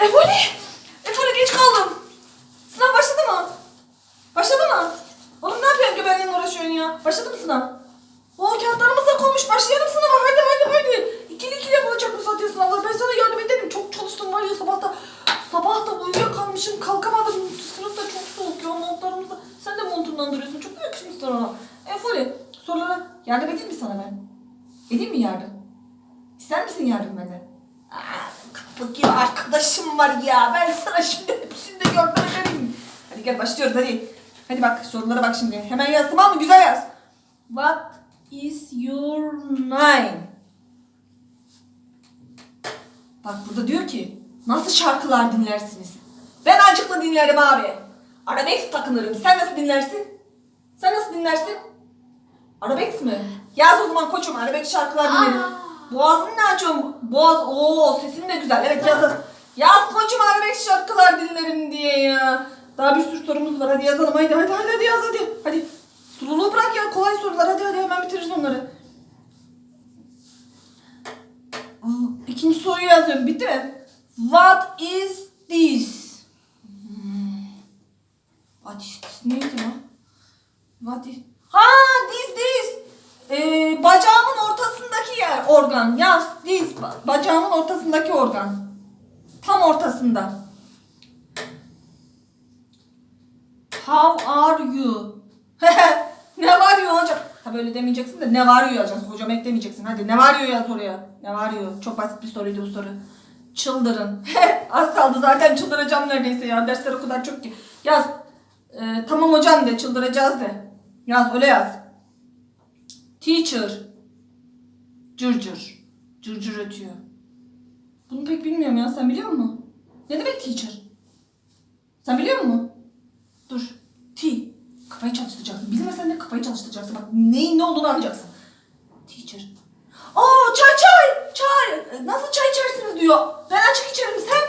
Efoli! Efoli geç kaldım. Sınav başladı mı? Başladı mı? Oğlum ne yapıyorsun göbeğinle uğraşıyorsun ya? Başladı mı sınav? O kağıtlarımız da konmuş. Başlayalım sınava. Hadi hadi hadi. İkili ikili yapılacak bu saatte sınavlar. Ben sana yardım ederim. Çok çalıştım var ya sabahta. Sabah da uyuyakalmışım. Kalkamadım. Sınıfta çok soğuk ya. Montlarımızda. Sen de montundan duruyorsun. Çok yakışmışsın ona. Efoli sorulara yardım edeyim mi sana ben? Edeyim mi yardım? İster misin yardım benden? Gibi arkadaşım var ya. Ben sana şimdi hepsini de ederim. Hadi gel başlıyoruz hadi. Hadi bak sorulara bak şimdi. Hemen yaz tamam mı? Güzel yaz. What is your name? Bak burada diyor ki nasıl şarkılar dinlersiniz? Ben acıklı dinlerim abi. Arabesk takınırım. Sen nasıl dinlersin? Sen nasıl dinlersin? Arabesk mi? Yaz o zaman koçum arabesk şarkılar dinlerim. Aa. Boğazın ne açıyorsun? Boğaz, oo sesin de güzel. Evet yaz. yaz. Koçum arabesk şarkılar dinlerim diye ya. Daha bir sürü sorumuz var. Hadi yazalım. Hadi hadi hadi, hadi yaz hadi. Hadi. Sululuğu bırak ya. Kolay sorular. Hadi hadi hemen bitiririz onları. Aa, İkinci soruyu yazıyorum. Bitti mi? What is this? Hmm. What is this? Neydi lan? What is... Ha this this. Ee, yer organ. Yaz. Ba- Bacağımın ortasındaki organ. Tam ortasında. How are you? ne var you hocam? Ha böyle demeyeceksin de ne var you yazacaksın. Hocam eklemeyeceksin. Hadi ne var you yaz oraya. Ne var you? Çok basit bir soruydu bu soru. Çıldırın. Az kaldı zaten çıldıracağım neredeyse ya. Dersler o kadar çok ki. Yaz. Ee, tamam hocam de çıldıracağız de. Yaz öyle yaz. Teacher. Cırcır. Cırcır ötüyor. Bunu pek bilmiyorum ya. Sen biliyor musun? Ne demek teacher? Sen biliyor musun? Dur. T. Kafayı çalıştıracaksın. Bilmesen de kafayı çalıştıracaksın. Bak neyin ne olduğunu anlayacaksın. Teacher. Aa çay çay. Çay. Nasıl çay içersiniz diyor. Ben açık içerim sen.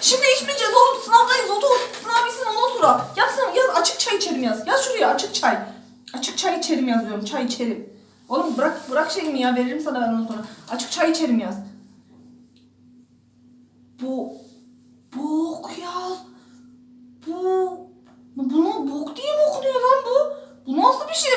Şimdi içmeyeceğiz oğlum. Sınavdayız. Otur. Sınav bitsin ondan sonra. Yapsana yaz açık çay içerim yaz. Yaz şuraya açık çay. Açık çay içerim yazıyorum. Çay içerim. Oğlum bırak bırak şeyimi ya. Veririm sana ben ondan sonra. Açık çay içerim yaz. Bu bok yaz. Bu bunu bok diye mi okunuyor lan bu? Bu nasıl bir şey?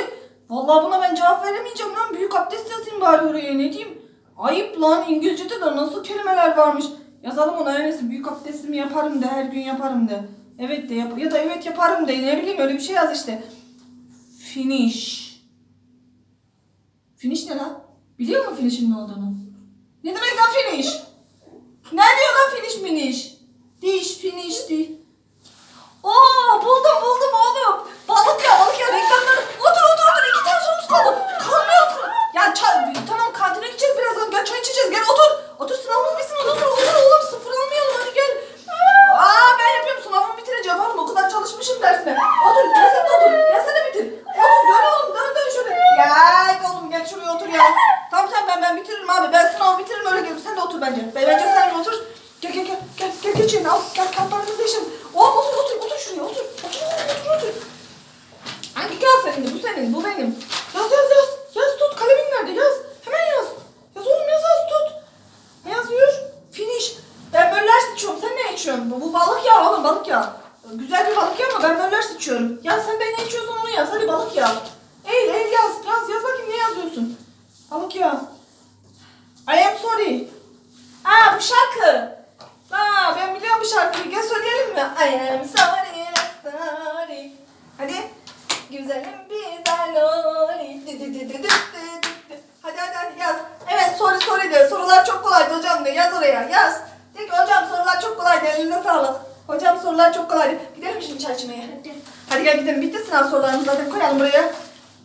Vallahi buna ben cevap veremeyeceğim lan. Büyük abdest yazayım bari oraya ne diyeyim? Ayıp lan İngilizce'de de nasıl kelimeler varmış. Yazalım ona öyleyse büyük abdestimi yaparım de her gün yaparım de. Evet de yap ya da evet yaparım de ne bileyim öyle bir şey yaz işte. Finish. Finish ne lan? Biliyor musun finish'in ne olduğunu? Ne demek lan finish? Ne diyor lan finish minish? Diş finish diş. Oo buldum buldum oğlum. Balık ya balık ya reklamları. Otur otur otur iki tane sorumuz kaldı. Kalmıyor otur. Ya çay, tamam kantine gideceğiz birazdan. Gel çay içeceğiz gel otur. Otur sınavımız bitsin ondan sonra otur oğlum sıfır almayalım hadi gel. Aa ben yapıyorum sınavımı bitireceğim oğlum o kadar çalışmışım dersime. Otur gel sen de otur. Gel sen de bitir. Otur dön oğlum dön dön şöyle. Gel oğlum gel şuraya otur ya. Tamam tamam ben ben bitiririm abi. Ben sınavı bitiririm öyle gelirim. Sen de otur bence sen otur. Gel gel gel gel gel geç yerine al. Gel kartlarımızı değişelim. Oğlum otur otur otur şuraya otur. Otur otur otur. Hangi kağıt senin? Bu senin, bu benim. Yaz yaz yaz. Yaz tut. Kalemin nerede? Yaz. Hemen yaz. Yaz oğlum yaz yaz tut. Ne yazıyor? Finish. Ben möller sıçıyorum. Sen ne içiyorsun? Bu, bu balık yağı oğlum balık yağı. Güzel bir balık yağı ama ben möller sıçıyorum. Ya sen ben ne içiyorsan onu yaz. Hadi balık yağı. Eğil eğil yaz. Yaz yaz bakayım ne yazıyorsun? Balık yağı. I am sorry. Aa Aa ben biliyorum bu şarkıyı. Gel söyleyelim mi? I am sorry, sorry. Hadi. Güzelim güzel dı. Hadi hadi hadi yaz. Evet sorry sorry de. Sorular çok kolaydı hocam de. Yaz oraya yaz. De ki hocam sorular çok kolaydı. Elinize sağlık. Hocam sorular çok kolaydı. Gidelim şimdi çay içmeye. Hadi. Hadi gel gidelim. Bitti sınav sorularımız zaten. Koyalım buraya.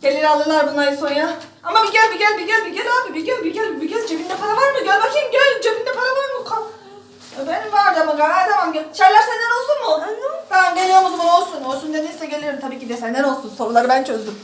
Gelir alırlar bunları sonra. Ama bir gel bir gel bir gel bir gel abi bir gel bir gel bir gel. Cebinde para var mı? Gel bakayım gel. Cebinde para var mı? Benim vardı ama galiba tamam gel. Çaylar senden olsun mu? Tamam geliyorum o zaman olsun. Olsun dediyse gelirim tabii ki de senden olsun. Soruları ben çözdüm.